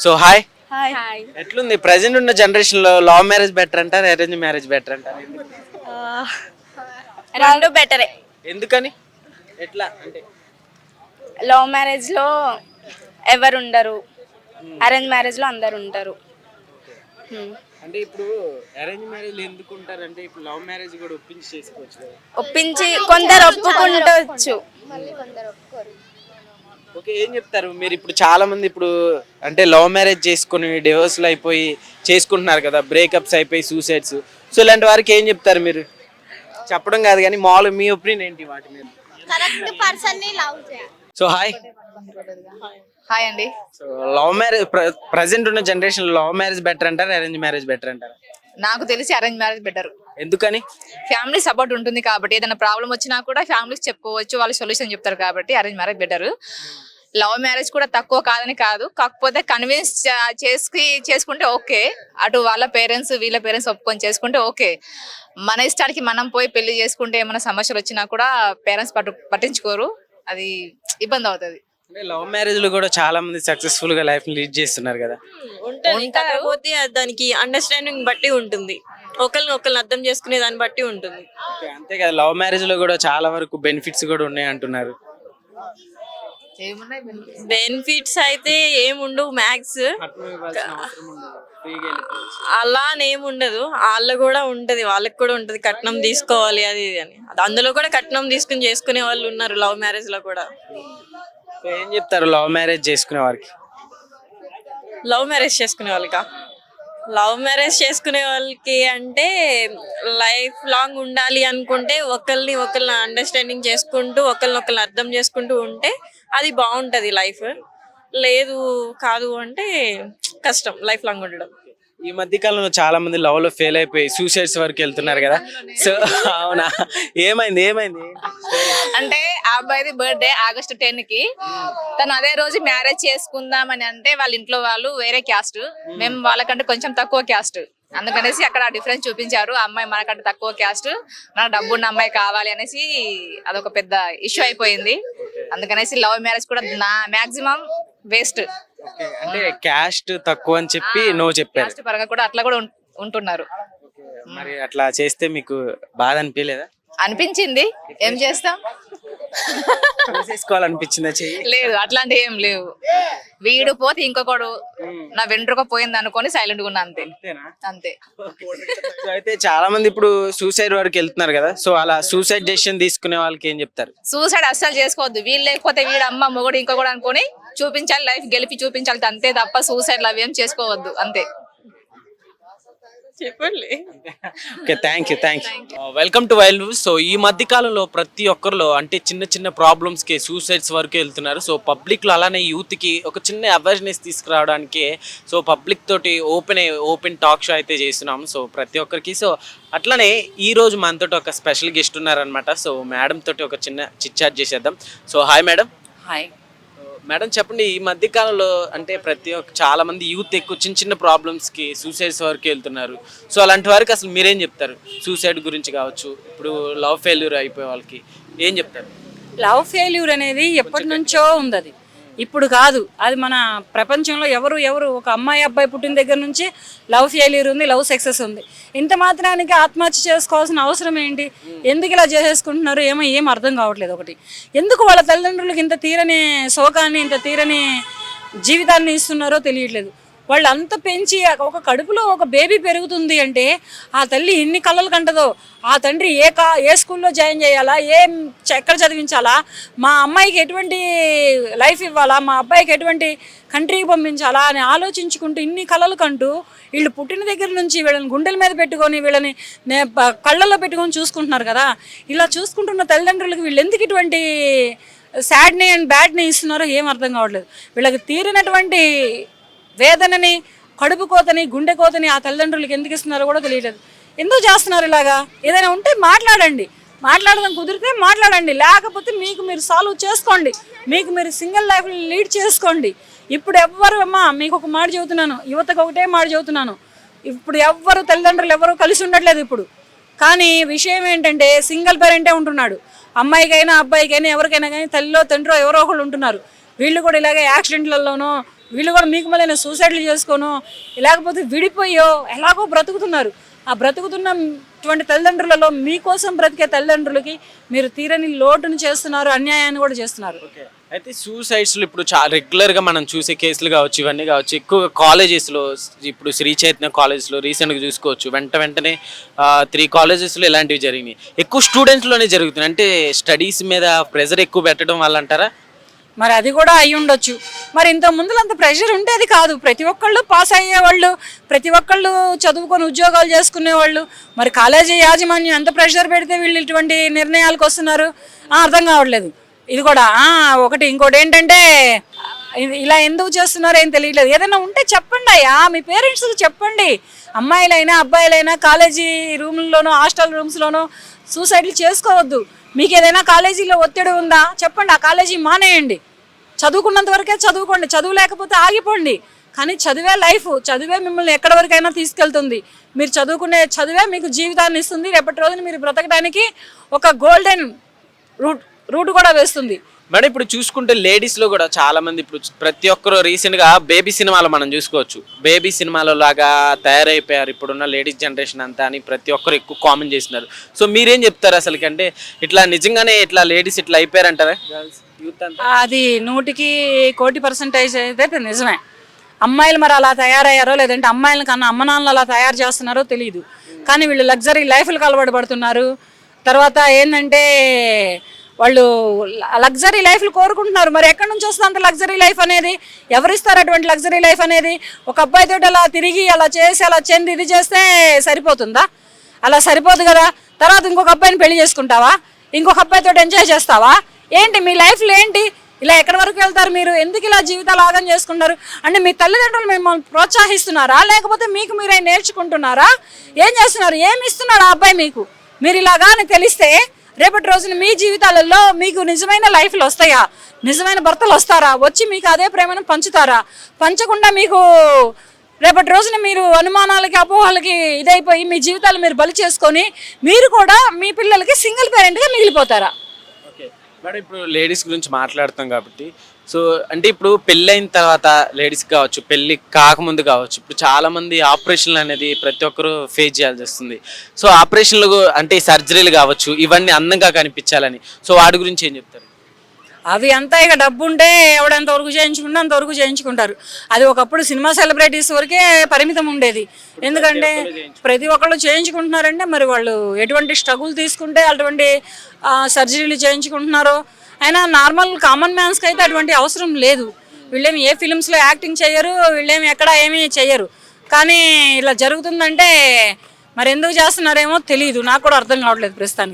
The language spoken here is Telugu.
సో హాయ్ హాయ్ హాయ్ ఎట్లుంది? ప్రజెంట్ ఉన్న జనరేషన్లో లవ్ మ్యారేజ్ బెటర్ అంటారు అరేంజ్ మ్యారేజ్ బెటర్ అంటారు రెండు బెటరే ఎందుకని? ఎట్లా? అంటే? లవ్ మ్యారేజ్లో ఎవరు ఉండరు. అరేంజ్ మ్యారేజ్లో అందరు ఉంటారు. Hmm. అంటే ఇప్పుడు అరేంజ్ మ్యారేజ్ ఎందుకు ఉంటారంటే ఇప్పుడు లవ్ మ్యారేజ్ కూడా ఒప్పించి చేసుకోవచ్చు ఒప్పించి కొందరు ఒప్పుకుంటవచ్చు ఓకే ఏం చెప్తారు? మీరు ఇప్పుడు చాలా మంది ఇప్పుడు అంటే లవ్ మ్యారేజ్ చేసుకుని డివోర్స్లు అయిపోయి చేసుకుంటున్నారు కదా బ్రేకప్స్ అయిపోయి సూసైడ్స్. సో ఇలాంటి వారికి ఏం చెప్తారు మీరు? చెప్పడం కాదు కానీ మామూలుగా మీ ఒపీనియన్ ఏంటి వాటి మీద? కరెక్ట్ పర్సన్ని లవ్ చేయాలి. So hi. హాయ్ అండి. సో లవ్ మ్యారేజ్ ప్రజెంట్ ఉన్న జనరేషన్ లవ్ మ్యారేజ్ బెటర్ అంటారు అరేంజ్ మ్యారేజ్ బెటర్ అంటారు? నాకు తెలిసి అరేంజ్ మ్యారేజ్ బెటర్ ఎందుకని? ఫ్యామిలీ సపోర్ట్ ఉంటుంది కాబట్టి ఏదైనా ప్రాబ్లం వచ్చినా కూడా ఫ్యామిలీకి చెప్పుకోవచ్చు వాళ్ళు సొల్యూషన్ చెప్తారు కాబట్టి arrange marriage better love marriage కూడా తక్కువ కాదని కాదు. కాకపోతే కన్విన్స్ చేసి చేసుకుంటే ఓకే అటు వాళ్ళ పేరెంట్స్ వీళ్ళ పేరెంట్స్ ఒప్పుకొని చేసుకుంటే ఓకే మన ఇష్టానికి మనం పోయి పెళ్ళి చేసుకుంటే ఏమైనా సమస్యలు వచ్చినా కూడా పేరెంట్స్ పట్టు పట్టించుకోరు. అది ఇబ్బంది అవుతుంది. అంటే లవ్ మ్యారేజ్లో కూడా చాలా మంది సక్సెస్ఫుల్గా లైఫ్ లీడ్ చేస్తున్నారు కదా. ఉంటది కాకపోతే అది దానికి అండర్స్టాండింగ్ బట్టి ఉంటుంది. ఒకరిని ఒకరిని అర్థం చేసుకునే దాన్ని బట్టి ఉంటుంది. ఓకే, అంతే కదా. లవ్ మ్యారేజ్లో కూడా చాలా వరకు బెనిఫిట్స్ కూడా ఉన్నాయి అంటున్నారు. ఏమున్నాయి బెనిఫిట్స్ అయితే ఏముండవు మ్యాథ్స్ అలా అని ఏమి ఉండదు. వాళ్ళ కూడా ఉంటది. వాళ్ళకి కూడా ఉంటది. కట్నం తీసుకోవాలి అది ఇది అని. అది అందులో కూడా కట్నం తీసుకుని చేసుకునే వాళ్ళు ఉన్నారు లవ్ మ్యారేజ్లో కూడా. సో ఏం చెప్తారు? లవ్ మ్యారేజ్ చేసుకునే వారికి. లవ్ మ్యారేజ్ చేసుకునే వాళ్ళకా? లవ్ మ్యారేజ్ చేసుకునే వాళ్ళకి అంటే లైఫ్ లాంగ్ ఉండాలి అనుకుంటే ఒకరిని ఒకరిని అండర్స్టాండింగ్ చేసుకుంటూ ఒకరిని ఒకరిని అర్థం చేసుకుంటూ ఉంటే అది బాగుంటది లైఫ్. లేదు కాదు అంటే కష్టం లైఫ్ లాంగ్ ఉండడం. ఈ మధ్య కాలంలో చాలా మంది లవ్లో ఫెయిల్ అయిపోయి సూసైడ్స్ వరకు వెళ్తున్నారు కదా. సో అవునా? ఏమైంది ఏమైంది? అంటే ఆ అబ్బాయిది బర్త్డే ఆగస్టు టెన్కి. తను అదే రోజు మ్యారేజ్ చేసుకుందాం అని అంటే వాళ్ళ ఇంట్లో వాళ్ళు వేరే క్యాస్ట్ మేము వాళ్ళకంటే కొంచెం తక్కువ క్యాస్ట్ అందుకనేసి అక్కడ డిఫరెన్స్ చూపించారు. ఆ అమ్మాయి మనకంటే తక్కువ క్యాస్ట్ మన డబ్బు ఉన్న అమ్మాయి కావాలి అనేసి అదొక పెద్ద ఇష్యూ అయిపోయింది. అందుకనేసి లవ్ మ్యారేజ్ కూడా నా మాక్సిమం వేస్ట్ అంటే క్యాస్ట్ తక్కువ అని చెప్పి నో చెప్పారు. పరంగా కూడా అట్లా కూడా ఉం- ఉంటున్నారు. మరి అట్లా చేస్తే మీకు బాధ అనిపించలేదా? అనిపించింది. ఏం చేస్తాం? చేసుకోవాలనిపించిందా చెయ్యి? లేదు అట్లాంటివి ఏం లేవు. వీడు పోతే ఇంకొకడు నా వెంట్రుక పోయింది అనుకొని సైలెంట్గా ఉన్నా అంతే. అంతేనా? అంతే. సో అయితే చాలా మంది ఇప్పుడు సూసైడ్ వరకు వెళ్తున్నారు కదా సో అలా సూసైడ్ డెసిషన్ తీసుకునే వాళ్ళకి ఏం చెప్తారు? సూసైడ్ అస్సలు చేసుకోవద్దు. వీళ్ళు లేకపోతే వీడు అమ్మ మొగుడు ఇంకొకడు అనుకొని చూపించాలి లైఫ్ గెలిపి చూపించాలి అంతే తప్ప సూసైడ్ అవి ఏం చేసుకోవద్దు అంతే. చెప్పండి. Okay thank you thank you welcome to wild so ఈ మధ్య కాలంలో ప్రతి ఒక్కరిలో అంటే చిన్న చిన్న ప్రాబ్లమ్స్కి సూసైడ్స్ వరకు వెళ్తున్నారు. సో పబ్లిక్లో అలానే యూత్కి ఒక చిన్న అవేర్నెస్ తీసుకురావడానికి సో పబ్లిక్ తోటి ఓపెన్ ఓపెన్ టాక్ షో అయితే చేస్తున్నాము సో ప్రతి ఒక్కరికి. సో అట్లనే ఈ రోజు మనతోటి ఒక స్పెషల్ గెస్ట్ ఉన్నారనమాట సో మేడం తోటి ఒక చిన్న చిట్చాట్ చేసేద్దాం. So hi madam hi madam చెప్పండి ఈ మధ్య కాలంలో అంటే ప్రతి ఒక్క చాలా మంది యూత్ ఎక్కువ చిన్న చిన్న ప్రాబ్లమ్స్కి సూసైడ్స్ వరకు వెళ్తున్నారు. సో అలాంటి వారికి అసలు మీరేం చెప్తారు? సూసైడ్ గురించి కావచ్చు ఇప్పుడు లవ్ ఫెయిల్యూర్ అయిపోయే వాళ్ళకి ఏం చెప్తారు? లవ్ ఫెయిల్యూర్ అనేది ఎప్పటి నుంచో ఉంది అది ఇప్పుడు కాదు. అది మన ప్రపంచంలో ఎవరు ఎవరు? ఒక అమ్మాయి అబ్బాయి పుట్టిన దగ్గర నుంచి లవ్ ఫెయిల్యూర్ ఉంది లవ్ సక్సెస్ ఉంది. ఇంత మాత్రానికి ఆత్మహత్య చేసుకోవాల్సిన అవసరం ఏంటి? ఎందుకు ఇలా చేసేసుకుంటున్నారు? ఏమో ఏం అర్థం కావట్లేదు ఒకటి. ఎందుకు వాళ్ళ తల్లిదండ్రులకు ఇంత తీరని శోకాన్ని ఇంత తీరని జీవితాన్ని ఇస్తున్నారో తెలియట్లేదు. వాళ్ళు అంత పెంచి ఒక కడుపులో ఒక బేబీ పెరుగుతుంది అంటే ఆ తల్లి ఎన్ని కళ్ళలు కంటదో ఆ తండ్రి ఏ కా ఏ స్కూల్లో జాయిన్ చేయాలా ఏం ఎక్కడ చదివించాలా మా అమ్మాయికి ఎటువంటి లైఫ్ ఇవ్వాలా మా అబ్బాయికి ఎటువంటి కంట్రీకి పంపించాలా అని ఆలోచించుకుంటూ ఇన్ని కళలు కంటూ వీళ్ళు పుట్టిన దగ్గర నుంచి వీళ్ళని గుండెల మీద పెట్టుకొని వీళ్ళని నే- ప- కళ్ళల్లో పెట్టుకొని చూసుకుంటున్నారు కదా. ఇలా చూసుకుంటున్న తల్లిదండ్రులకు వీళ్ళు ఎందుకు ఇటువంటి సాడ్ని అండ్ బ్యాడ్ని ఇస్తున్నారో ఏం అర్థం కావట్లేదు. వీళ్ళకి తీరినటువంటి వేదనని కడుపు కోతని గుండె కోతని ఆ తల్లిదండ్రులకు ఎందుకు ఇస్తున్నారో కూడా తెలియలేదు ఎందుకు చేస్తున్నారు ఇలాగా? ఏదైనా ఉంటే మాట్లాడండి. మాట్లాడడం కుదిరితే మాట్లాడండి. లేకపోతే మీకు మీరు సాల్వ్ చేసుకోండి. మీకు మీరు సింగిల్ లైఫ్ లీడ్ చేసుకోండి. ఇప్పుడు ఎవ్వరు అమ్మా మీకు ఒక మాట చెబుతున్నాను. యువతకు ఒకటే మాట చెబుతున్నాను. ఇప్పుడు ఎవ్వరు తల్లిదండ్రులు ఎవరు కలిసి ఉండట్లేదు ఇప్పుడు. కానీ విషయం ఏంటంటే సింగిల్ పేరెంటే ఉంటున్నాడు. అమ్మాయికైనా అబ్బాయికైనా ఎవరికైనా కానీ తల్లిలో తండ్రో ఎవరో ఒకళ్ళు ఉంటున్నారు. వీళ్ళు కూడా ఇలాగే యాక్సిడెంట్లలోనో వీళ్ళు కూడా మీకు మళ్ళీ సూసైడ్లు చేసుకోను. లేకపోతే విడిపోయో ఎలాగో బ్రతుకుతున్నారు. ఆ బ్రతుకుతున్నటువంటి తల్లిదండ్రులలో మీకోసం బ్రతికే తల్లిదండ్రులకి మీరు తీరని లోటును చేస్తున్నారు అన్యాయాన్ని కూడా చేస్తున్నారు. ఓకే. అయితే సూసైడ్స్లో ఇప్పుడు చా రెగ్యులర్గా మనం చూసే కేసులు కావచ్చు ఇవన్నీ కావచ్చు ఎక్కువ కాలేజెస్లో ఇప్పుడు శ్రీ చైతన్య కాలేజ్లో రీసెంట్గా చూసుకోవచ్చు. వెంట వెంటనే త్రీ కాలేజెస్లో ఇలాంటివి జరిగినాయి. ఎక్కువ స్టూడెంట్స్లోనే జరుగుతున్నాయి. అంటే స్టడీస్ మీద ప్రెజర్ ఎక్కువ పెట్టడం వల్ల అంటారా? మరి అది కూడా అయి ఉండొచ్చు. మరి ఇంత ముందులో అంత ప్రెషర్ ఉండేది కాదు. ప్రతి ఒక్కళ్ళు పాస్ అయ్యేవాళ్ళు ప్రతి ఒక్కళ్ళు చదువుకొని ఉద్యోగాలు చేసుకునేవాళ్ళు. మరి కాలేజీ యాజమాన్యం ఎంత ప్రెషర్ పెడితే వీళ్ళు ఇటువంటి నిర్ణయాలకు వస్తున్నారు? అర్థం కావట్లేదు. ఇది కూడా ఒకటి ఇంకోటి ఏంటంటే ఇలా ఎందుకు చేస్తున్నారో ఏం తెలియట్లేదు. ఏదైనా ఉంటే చెప్పండి అయ్యా. మీ పేరెంట్స్కి చెప్పండి. అమ్మాయిలైనా అబ్బాయిలైనా కాలేజీ రూమ్లోనో హాస్టల్ రూమ్స్లోనో సూసైడ్లు చేసుకోవద్దు. మీకు ఏదైనా కాలేజీలో ఒత్తిడి ఉందా? చెప్పండి. ఆ కాలేజీ మానేయండి. చదువుకున్నంత వరకే చదువుకోండి. చదువు లేకపోతే ఆగిపోండి. కానీ చదివే లైఫ్ చదివే మిమ్మల్ని ఎక్కడి వరకైనా తీసుకెళ్తుంది. మీరు చదువుకునే చదివే మీకు జీవితాన్ని ఇస్తుంది. రేపటి రోజున మీరు బ్రతకడానికి ఒక గోల్డెన్ రూట్ రూట్ కూడా వేస్తుంది. మేడం ఇప్పుడు చూసుకుంటే లేడీస్లో కూడా చాలా మంది ఇప్పుడు ప్రతి ఒక్కరు రీసెంట్గా బేబీ సినిమాలు మనం చూసుకోవచ్చు. బేబీ సినిమాలో లాగా తయారైపోయారు. ఇప్పుడున్న లేడీస్ జనరేషన్ అంతా అని ప్రతి ఒక్కరు ఎక్కువ కామెంట్ చేస్తున్నారు. సో మీరేం చెప్తారు అసలుకి అంటే ఇట్లా నిజంగానే ఇట్లా లేడీస్ ఇట్లా అయిపోయారంటారా? యూత్ అంతా? అది నూటికి కోటి పర్సంటేజ్ అయితే నిజమే. అమ్మాయిలు మరి అలా తయారయ్యారో లేదంటే అమ్మాయిల కన్నా అమ్మ నాన్నలు అలా తయారు చేస్తున్నారో తెలియదు కానీ వీళ్ళు లగ్జరీ లైఫ్లకు అలవాటు పడుతున్నారు. తర్వాత ఏంటంటే వాళ్ళు లగ్జరీ లైఫ్లు కోరుకుంటున్నారు. మరి ఎక్కడి నుంచి వస్తుంది అంత లగ్జరీ లైఫ్ అనేది? ఎవరిస్తారు అటువంటి లగ్జరీ లైఫ్ అనేది? ఒక అబ్బాయితో అలా తిరిగి అలా చేసి అలా చెంది ఇది చేస్తే సరిపోతుందా? అలా సరిపోదు కదా? తర్వాత ఇంకొక అబ్బాయిని పెళ్ళి చేసుకుంటావా? ఇంకొక అబ్బాయితో ఎంజాయ్ చేస్తావా? ఏంటి మీ లైఫ్లో ఏంటి? ఇలా ఎక్కడి వరకు వెళ్తారు మీరు? ఎందుకు ఇలా జీవితాలు ఆగం చేసుకుంటారు? అంటే మీ తల్లిదండ్రులు మిమ్మల్ని ప్రోత్సహిస్తున్నారా? లేకపోతే మీకు మీరే నేర్చుకుంటున్నారా? ఏం చేస్తున్నారు? ఏమి ఇస్తున్నాడు ఆ అబ్బాయి మీకు? మీరు ఇలాగాని తెలిస్తే రేపటి రోజున మీ జీవితాలలో మీకు నిజమైన లైఫ్లు వస్తాయా? నిజమైన భర్తలు వస్తారా? వచ్చి మీకు అదే ప్రేమను పంచుతారా? పంచకుండా మీకు రేపటి రోజున మీరు అనుమానాలకి అపోహలకి ఇదైపోయి మీ జీవితాలు మీరు బలి చేసుకొని మీరు కూడా మీ పిల్లలకి సింగిల్ పేరెంట్గా మిగిలిపోతారా? ఓకే. మేడం ఇప్పుడు లేడీస్ గురించి మాట్లాడతాం కాబట్టి సో అంటే ఇప్పుడు పెళ్ళైన తర్వాత లేడీస్ కావచ్చు పెళ్ళి కాకముందు కావచ్చు ఇప్పుడు చాలా మంది ఆపరేషన్లు అనేది ప్రతి ఒక్కరు ఫేస్ చేయాల్సి వస్తుంది. సో ఆపరేషన్లు అంటే సర్జరీలు కావచ్చు ఇవన్నీ అందంగా కనిపించాలని. సో వాటి గురించి ఏం చెప్తారు? అవి అంతా ఇక డబ్బు ఉంటే ఎవడెంత వరకు చేయించుకుంటే అంతవరకు చేయించుకుంటారు. అది ఒకప్పుడు సినిమా సెలబ్రిటీస్ వరకే పరిమితం ఉండేది. ఎందుకంటే ప్రతి ఒక్కళ్ళు చేయించుకుంటున్నారంటే మరి వాళ్ళు ఎటువంటి స్ట్రగుల్ తీసుకుంటే అటువంటి సర్జరీలు చేయించుకుంటున్నారో అయినా నార్మల్ కామన్ మ్యాన్స్కి అయితే అటువంటి అవసరం లేదు. వీళ్ళేమి ఏ ఫిలిమ్స్లో యాక్టింగ్ చేయరు వీళ్ళేమి ఎక్కడ ఏమీ చేయరు. కానీ ఇలా జరుగుతుందంటే మరి ఎందుకు చేస్తున్నారేమో తెలియదు నాకు కూడా అర్థం కావట్లేదు ప్రస్తుతానికి.